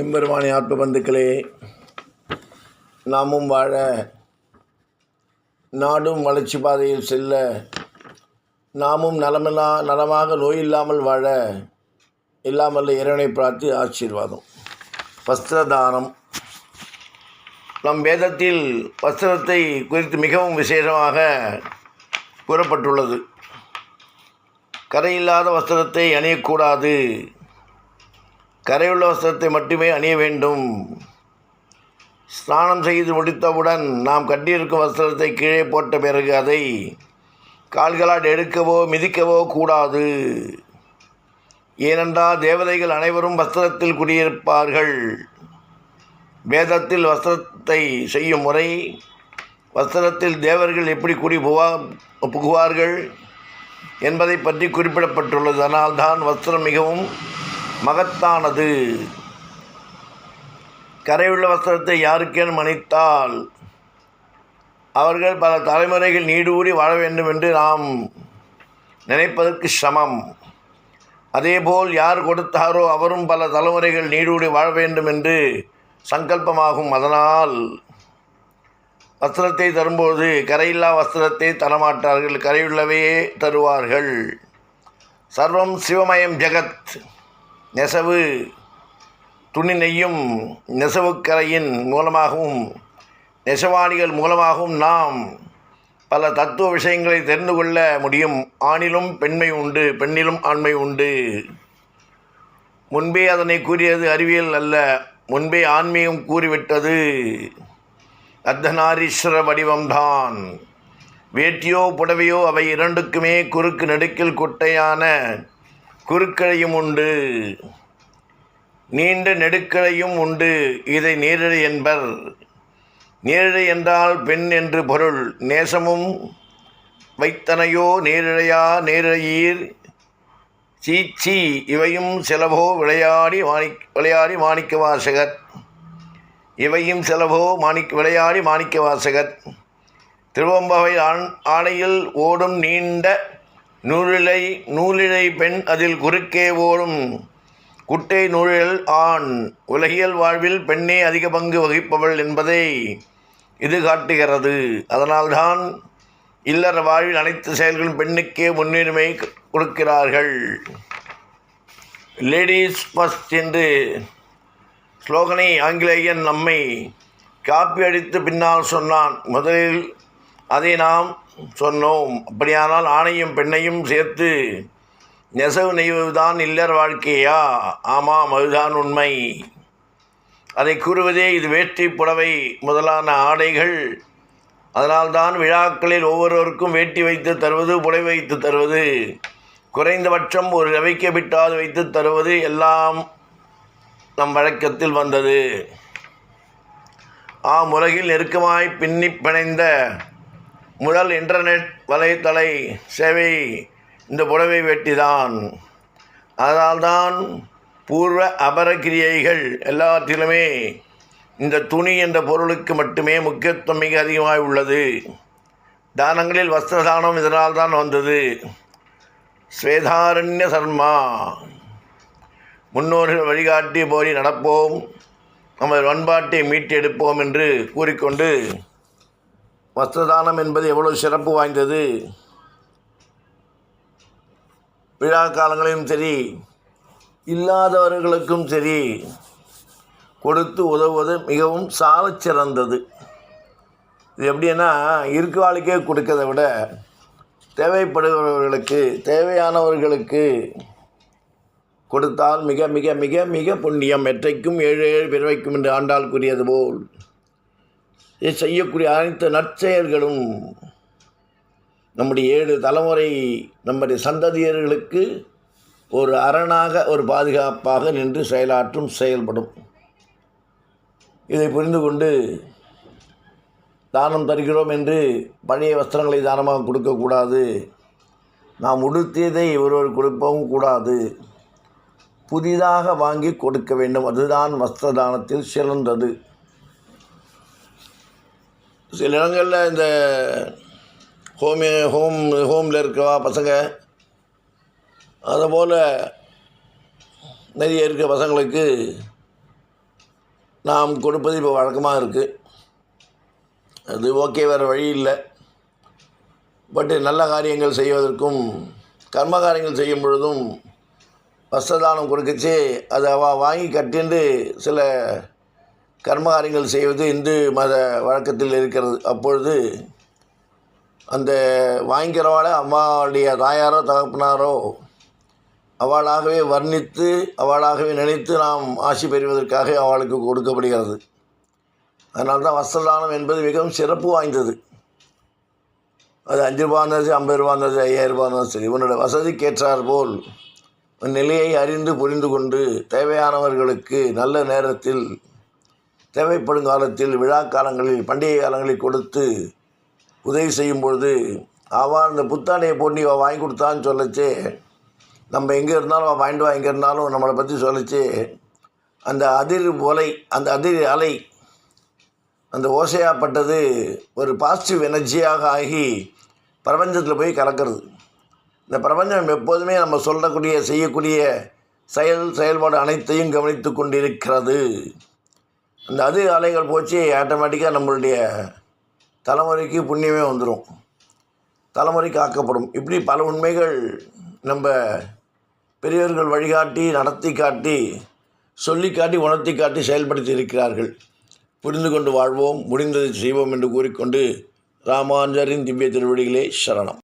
எம்பெருமானி ஆத்ம பந்துக்களே நாமும் வாழ நாடும் வளர்ச்சி பாதையில் செல்ல நாமும் நலமில்லா நலமாக நோயில்லாமல் வாழ இல்லாமல் இறைவனை பார்த்து ஆசீர்வாதம். வஸ்திரதானம். நம் வேதத்தில் வஸ்திரத்தை குறித்து மிகவும் விசேஷமாக கூறப்பட்டுள்ளது. கரையில்லாத வஸ்திரத்தை அணியக்கூடாது. கரையுள்ள வஸ்திரத்தை மட்டுமே அணிய வேண்டும். ஸ்நானம் செய்து முடித்தவுடன் நாம் கட்டியிருக்கும் வஸ்திரத்தை கீழே போட்ட பிறகு அதை கால்களால் எடுக்கவோ மிதிக்கவோ கூடாது. ஏனென்றால் தேவதைகள் அனைவரும் வஸ்திரத்தில் குடியிருப்பார்கள். வேதத்தில் வஸ்திரத்தை செய்யும் முறை வஸ்திரத்தில் தேவர்கள் எப்படி குடி புவா புகுவார்கள் என்பதை பற்றி குறிப்பிடப்பட்டுள்ளது. அதனால்தான் வஸ்திரம் மிகவும் மகத்தானது. கரையுள்ள வஸ்திரத்தை யாருக்கேனும் மன்னித்தால் அவர்கள் பல தலைமுறைகள் நீடூடி வாழ வேண்டும் என்று நாம் நினைப்பதற்கு சமம் அதேபோல் யார் கொடுத்தாரோ அவரும் பல தலைமுறைகள் நீடூடி வாழ வேண்டும் என்று சங்கல்பமாகும். அதனால் வஸ்திரத்தை தரும்போது கரையில்லா வஸ்திரத்தை தரமாட்டார்கள். கரையுள்ளவையே தருவார்கள். சர்வம் சிவமயம் ஜெகத். நெசவு துணி நெய்யும் நெசவுக்கரையின் மூலமாகவும் நெசவாணிகள் மூலமாகவும் நாம் பல தத்துவ விஷயங்களை தெரிந்து கொள்ள முடியும். ஆணிலும் பெண்மை உண்டு பெண்ணிலும் ஆண்மை உண்டு. முன்பே அதனை கூறியது அறிவியல் அல்ல. முன்பே ஆன்மீகம் கூறிவிட்டது. அர்த்தநாரீஸ்வர வடிவம்தான். வேட்டியோ புடவையோ அவை இரண்டுக்குமே குறுக்கு நெடுக்கில் குட்டையான குறுக்களையும் உண்டு. நீண்ட நெடுக்களையும் உண்டு. இதை நீரிழை என்பர். நீரிழை என்றால் பெண் என்று பொருள். நேசமும் வைத்தனையோ நீரிழையா நீரிழையீர். சீச்சி இவையும் சிலவோ விளையாடி மாணி விளையாடி மாணிக்க வாசகர். இவையும் செலவோ மாணிக் விளையாடி மாணிக்க வாசகர். திருவம்பவை ஆண் ஆணையில் ஓடும் நீண்ட நூலிழை நூலிழை பெண் அதில் குறுக்கே ஓடும். குட்டை நூழல் ஆண். உலகியல் வாழ்வில் பெண்ணே அதிக பங்கு வகிப்பவள் என்பதை இது காட்டுகிறது. அதனால்தான் இல்லற வாழ்வில் அனைத்து செயல்களும் பெண்ணுக்கே முன்னுரிமை கொடுக்கிறார்கள். லேடிஸ் ஃபஸ்ட் என்று ஸ்லோகனை ஆங்கிலேயன் நம்மை காப்பி அடித்து பின்னால் சொன்னான். முதலில் அதை நாம் சொன்னோம். அப்படியானால் ஆணையும் பெண்ணையும் சேர்த்து நெசவு நெய்வதுதான் இல்லர் வாழ்க்கையா? ஆமாம் அதுதான் உண்மை. அதை கூறுவதே இது வேட்டி புடவை முதலான ஆடைகள். அதனால்தான் விழாக்களில் ஒவ்வொருவருக்கும் வேட்டி வைத்து தருவது புடவை வைத்து தருவது. குறைந்தபட்சம் ஒரு ரவைக்க விட்டாது வைத்து தருவது எல்லாம் நம் வழக்கத்தில் வந்தது. ஆம் உலகில் நெருக்கமாய் பின்னி பிணைந்த முதல் இன்டர்நெட் வலைத்தளை சேவை இந்த புடவை வெட்டிதான். அதனால்தான் பூர்வ அபரக்கிரியைகள் எல்லாத்திலுமே இந்த துணி என்ற பொருளுக்கு மட்டுமே முக்கியத்துவம் மிக அதிகமாக உள்ளது. தானங்களில் வஸ்திரதானம் இதனால் தான் வந்தது. ஸ்வேதாரண்ய சர்மா முன்னோர்கள் வழிகாட்டி போய் நடப்போம். நமது பண்பாட்டை மீட்டெடுப்போம் என்று கூறிக்கொண்டு வஸ்திரதானம் என்பது எவ்வளவு சிறப்பு வாய்ந்தது? விழா காலங்களிலும் சரி இல்லாதவர்களுக்கும் சரி கொடுத்து உதவுவது மிகவும் சால சிறந்தது. இது எப்படின்னா இருக்கு வாழ்க்கையே கொடுக்கறதை விட தேவைப்படுபவர்களுக்கு தேவையானவர்களுக்கு கொடுத்தால் மிக மிக மிக மிக புண்ணியம். எற்றைக்கும் ஏழு ஏழு பிறவைக்கும் என்று ஆண்டால் கூறியது போல். செய்யக்கூடிய அனைத்து நற்செயல்களும் நம்முடைய ஏழு தலைமுறை நம்முடைய சந்ததியர்களுக்கு ஒரு அரணாக ஒரு பாதுகாப்பாக நின்று செயலாற்றும் செயல்படும். இதை புரிந்து கொண்டு தானம் தருகிறோம் என்று பழைய வஸ்திரங்களை தானமாக கொடுக்கக்கூடாது நாம் உடுத்தியதை ஒருவர் கொடுக்கவும் கூடாது. புதிதாக வாங்கி கொடுக்க வேண்டும். அதுதான் வஸ்திர தானத்தில் சிறந்தது. சில இடங்களில் இந்த ஹோமி ஹோம் ஹோமில் இருக்கவா பசங்க அதுபோல் நிறைய இருக்க பசங்களுக்கு நாம் கொடுப்பது இப்போ வழக்கமாக இருக்குது அது ஓகே வேறு வழி இல்லை. பட்டு நல்ல காரியங்கள் செய்வதற்கும் கர்ம காரியங்கள் செய்யும் பொழுதும் வஸ்திரதானம் கொடுக்கச்சு அதை அவ வாங்கி கட்டிண்டு சில கர்மகாரியங்கள் செய்வது இந்து மத வழக்கத்தில் இருக்கிறது. அப்பொழுது அந்த வாங்கிக்கிறவாளை அம்மாவுடைய தாயாரோ தகப்பனாரோ அவளாகவே வர்ணித்து அவளாகவே நினைத்து நாம் ஆசி பெறுவதற்காக அவளுக்கு கொடுக்கப்படுகிறது. அதனால்தான் வஸ்திரதானம் என்பது மிகவும் சிறப்பு வாய்ந்தது. அது அஞ்சு ரூபா இருந்தாலும் சரி ஐம்பது ரூபா இருந்தாலும் சரி ஐயாயிரம் ரூபா இருந்தாலும் சரி உன்னோட வசதிக்கேற்றார் போல் உன் நிலையை அறிந்து புரிந்து கொண்டு தேவையானவர்களுக்கு நல்ல நேரத்தில் தேவைப்படும் காலத்தில் விழா காலங்களில் பண்டிகை காலங்களில் கொடுத்து உதவி செய்யும் பொழுது அவன் அந்த புத்தாடையை போட்டு அவள் வாங்கி கொடுத்தான்னு சொல்லச்சே. நம்ம எங்கே இருந்தாலும் அவள் வாங்கிட்டு வா எங்கே இருந்தாலும் நம்மளை பற்றி சொல்லச்சு. அந்த அதிர் ஒலை அந்த அதிர் அலை அந்த ஓசையாப்பட்டது ஒரு பாசிட்டிவ் எனர்ஜியாக ஆகி பிரபஞ்சத்தில் போய் கலக்கிறது. இந்த பிரபஞ்சம் எப்போதுமே நம்ம சொல்லக்கூடிய செய்யக்கூடிய செயல் செயல்பாடு அனைத்தையும் கவனித்து கொண்டிருக்கிறது. அந்த அது அலைகள் போச்சு ஆட்டோமேட்டிக்காக நம்மளுடைய தலைமுறைக்கு புண்ணியமே வந்துடும் தலைமுறை காக்கப்படும். இப்படி பல உண்மைகள் நம்ம பெரியவர்கள் வழிகாட்டி நடத்தி காட்டி சொல்லி காட்டி உணர்த்தி காட்டி செயல்படுத்தி இருக்கிறார்கள். புரிந்து கொண்டு வாழ்வோம் முடிந்ததை செய்வோம் என்று கூறிக்கொண்டு ராமானுஜரின் திவ்ய திருவடிகளே சரணம்.